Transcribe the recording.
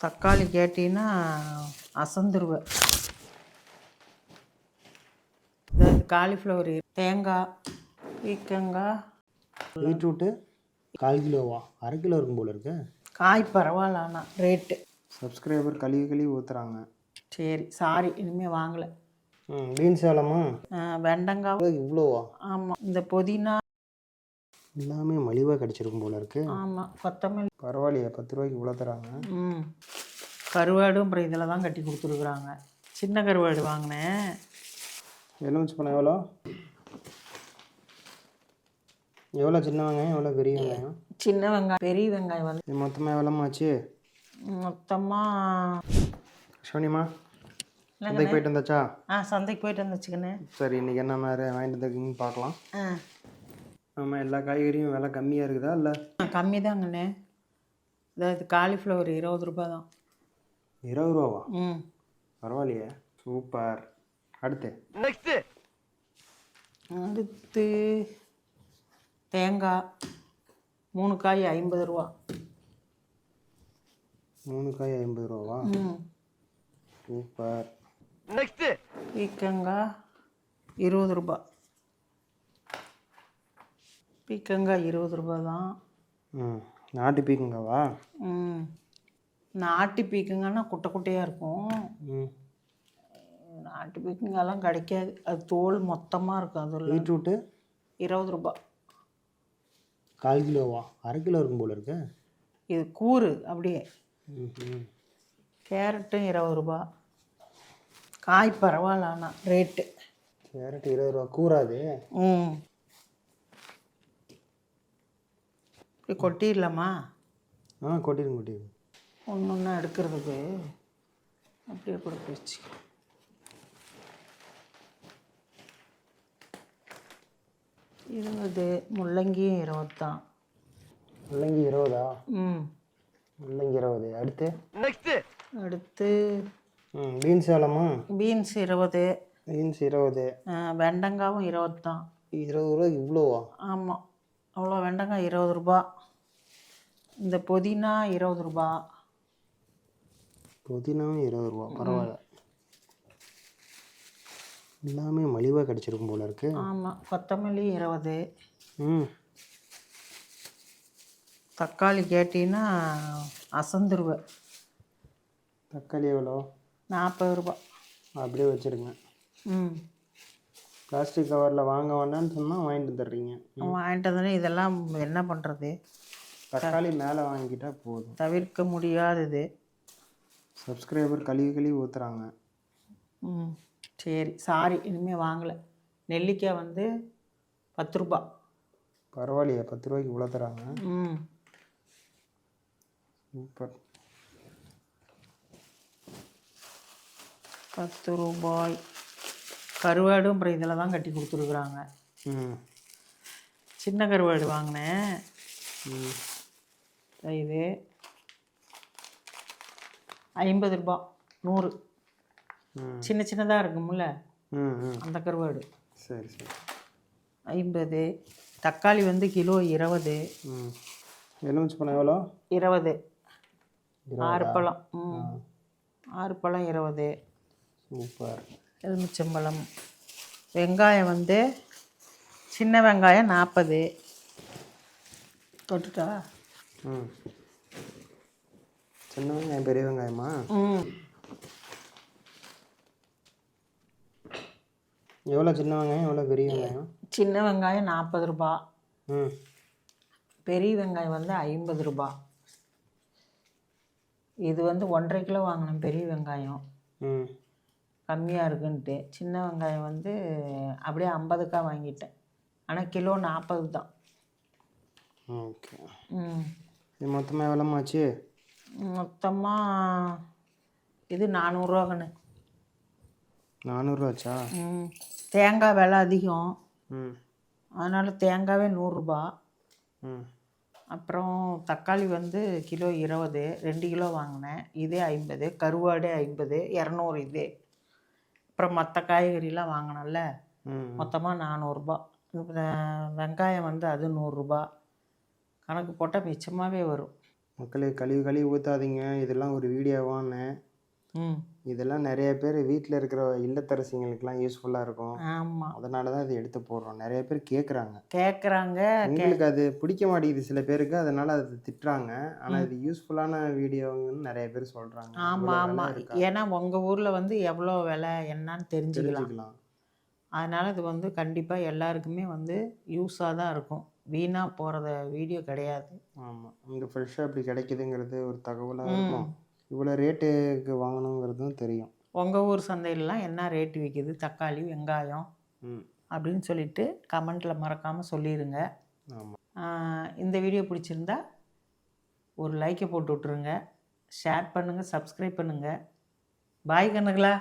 தக்காளி கேட்டீங்கன்னா அசந்துருவேன். அதாவது காலிஃப்ளவர் தேங்காய் பீக்கங்காய் பீட்ரூட்டு கால் கிலோவா? அரை கிலோ இருக்கும் போல இருக்கு. காய் பரவாயில்ல ஆனால் ரேட்டு சப்ஸ்கிரைபர் கழுவி கழுவி ஊற்றுறாங்க சரி சாரி இனிமேல் வாங்கலை. ம் பீன்ஸ் எவ்வளோமா வெண்டங்காய். இவ்வளோவா? ஆமாம் இந்த புதினா எல்லாமே மலிவாக கிடச்சிருக்கும் போல இருக்கு. ஆமாம் கொத்தமல்லி. பரவாயில்லையே பத்து ரூபாய்க்கு இவ்வளோ தராங்க. ம். கருவாடும் அப்புறம் இதில் தான் கட்டி கொடுத்துருக்குறாங்க. சின்ன கருவாடு வாங்கினேன். எலுமிச்சு பழம் எவ்வளோ? எவ்வளோ சின்ன வெங்காயம் எவ்வளோ பெரிய வெங்காயம்? சின்ன வெங்காயம் பெரிய வெங்காயம் வந்து மொத்தமாக எவ்வளோமாச்சு மொத்தமாக சோனிமா சந்தைக்கு போயிட்டு வந்தாச்சா? ஆ சந்தைக்கு போயிட்டு வந்துச்சுக்கண்ணே சரி இன்றைக்கி என்ன மாதிரி வாங்கிட்டு வந்துருக்கீங்கன்னு பார்க்கலாம். ஆ. ஆமாம் எல்லா காய்கறியும் விலை கம்மியாக இருக்குதா இல்லை? கம்மி தாங்கண்ணே அதாவது காலிஃப்ளவர் இருபது ரூபாய் தான் இருபது ரூபாவா? ம். பரவாயில்லையே. சூப்பர். அடுத்து. அடுத்து தேங்காய். மூணு காய் ஐம்பது ரூபா. மூணு காய் ஐம்பது ரூபாவா? ம். சூப்பர். பீக்கங்காய் இருபது ரூபாய் பீக்கங்காய் இருபது ரூபாய் தான். ம் நாட்டு பீக்கங்காவா? ம் நாட்டு பீக்கங்கன்னா குட்டை குட்டையாக இருக்கும். ம். நாட்டு பீக்கங்காய்லாம் கிடைக்காது. அது தோல் மொத்தமாக இருக்கும் அதில். பீட்ரூட்டு? இருபது ரூபாய். கால் கிலோவா? அரை கிலோ இருக்கும் போல இருக்கு. இது கூறு அப்படியே. கேரட்டும் இருபது ரூபா காய் பரவாயில்ல ஆனால் ரேட்டு. கேரட் இருபது ரூபா கூறாது. ம். இப்படி கொட்டிடலாமா? ஆ கொட்டிடுங்க கொட்டிடுங்க ஒன்று ஒன்றா எடுக்கிறதுக்கு அப்படியே கொடுத்து வச்சு இருபது முள்ளங்கியும் இருபது தான் முள்ளங்கி இருபதா? ம். முள்ளங்கி இருபது. அடுத்து? அடுத்து ம் பீன்ஸ் எவ்வளோமா பீன்ஸ் இருபது. பீன்ஸ் இருபது. ஆ, வெண்டங்காவும் இருபது தான் இருபது ரூபாய்க்கு இவ்வளோவா? ஆமாம் அவ்வளோ வெண்டங்காய் இருபது ரூபா. இந்த புதினா இருபது ரூபா. புதினாவும் இருபது ரூபா பரவாயில்ல. எல்லாமே மலிவாக கிடச்சிருக்கும் போல இருக்கு. ஆமாம் கொத்தமல்லி இருபது. ம். தக்காளி கேட்டீங்கன்னா அசந்துருவேன் தக்காளி எவ்வளோ? நாற்பது ரூபா. அப்படியே வச்சுருங்க. ம். பிளாஸ்டிக் கவரில் வாங்க வேண்டாம்னு சொன்னால் வாங்கிட்டு தர்றீங்க வாங்கிட்டு வந்தோடனே இதெல்லாம் என்ன பண்ணுறது தக்காளி மேலே வாங்கிட்டா போதும். தவிர்க்க முடியாதது. சப்ஸ்கிரைபர் கழுவி கழுவி ஊற்றுறாங்க ம். சரி சாரி இனிமேல் வாங்கலை. நெல்லிக்காய் வந்து பத்து ரூபா. பரவாயில்லையே பத்து ரூபாய்க்கு இவ்வளோ தராங்க. ம். சூப்பர். பத்து ரூபாய். கருவாடும் அப்புறம் இதில் தான் கட்டி கொடுத்துருக்குறாங்க. ம். சின்ன கருவாடு வாங்கினேன். இது. ஐம்பது ரூபா நூறு. சின்ன சின்னதாக இருக்கும்ல? அந்த கருவாடு. சரி சரி. ஐம்பது. தக்காளி வந்து கிலோ இருபது. ம். எலுமிச்சை பழம் எவ்வளோ? இருபது? ஆறு பழம். ம். ஆறு பழம் இருபது. சூப்பர். எலுமிச்சம்பழம். வெங்காயம் வந்து சின்ன வெங்காயம் நாற்பது தொட்டுட்டா? ம். சின்ன வெங்காயம் பெரிய வெங்காயமா? ம். எவ்வளோ சின்ன வெங்காயம் எவ்வளோ பெரிய வெங்காயம்? சின்ன வெங்காயம் நாற்பது ரூபா. ம். பெரிய வெங்காயம் வந்து ஐம்பது ரூபா. இது வந்து ஒன்றரை கிலோ வாங்கினேன் பெரிய வெங்காயம். ம். கம்மியாக இருக்குன்ட்டு. சின்ன வெங்காயம் வந்து அப்படியே ஐம்பதுக்கா வாங்கிட்டேன். ஆனால் கிலோ நாற்பது தான். ஓகே. ம். இது மொத்தமாக எவ்வளோமாச்சு மொத்தமாக இது நானூறுரூவா கண்ணு நானூறுரூவாச்சா ம். தேங்காய் விலை அதிகம். ம். அதனால் தேங்காவே நூறுரூபா ம். அப்புறம் தக்காளி வந்து கிலோ இருபது ரெண்டு கிலோ வாங்கினேன். இதே ஐம்பது கருவாடு ஐம்பது இரநூறு இது. அப்புறம் மற்ற காய்கறிலாம் வாங்கினேன்ல. ம். மொத்தமாக நானூறுரூபா வெங்காயம் வந்து அது நூறுரூபா கணக்கு போட்டால் மிச்சமாகவே வரும். மக்களே கழுவி கழுவி ஊற்றாதீங்க இதெல்லாம் ஒரு வீடியோவான்னு. இதெல்லாம் நிறைய பேர் வீட்டில் இருக்கிற இல்லத்தரசிங்களுக்கெல்லாம் யூஸ்ஃபுல்லாக இருக்கும். ஆமாம் அதனால தான் இதை எடுத்து போடுறோம். நிறைய பேர் கேட்குறாங்க கேட்குறாங்க உங்களுக்கு அது பிடிக்க மாட்டேங்குது சில பேருக்கு. அதனால அது திட்டுறாங்க. ஆனால் இது யூஸ்ஃபுல்லான வீடியோங்கன்னு நிறைய பேர் சொல்கிறாங்க ஆமாம் ஆமாம் ஏன்னா உங்கள் ஊரில் வந்து எவ்வளோ விலை என்னன்னு தெரிஞ்சுக்கலாம். தெரிஞ்சுக்கலாம். அதனால் இது வந்து கண்டிப்பாக எல்லாருக்குமே வந்து யூஸாக தான் இருக்கும். வீணாக போகிறத வீடியோ கிடையாது. ஆமாம் இங்கே ஃப்ரெஷ்ஷாக இப்படி கிடைக்குதுங்கிறது ஒரு தகவலாக இருக்கும். இவ்வளோ ரேட்டுக்கு வாங்கணுங்கிறதும் தெரியும். உங்கள் ஊர் சந்தையிலலாம் என்ன ரேட்டு விற்கிது தக்காளி வெங்காயம் அப்படின்னு சொல்லிட்டு கமெண்ட்டில் மறக்காமல் சொல்லிடுங்க இந்த வீடியோ பிடிச்சிருந்தா ஒரு லைக்கை போட்டு விட்ருங்க ஷேர் பண்ணுங்கள் சப்ஸ்கிரைப் பண்ணுங்கள் பாய் கண்ணுங்களா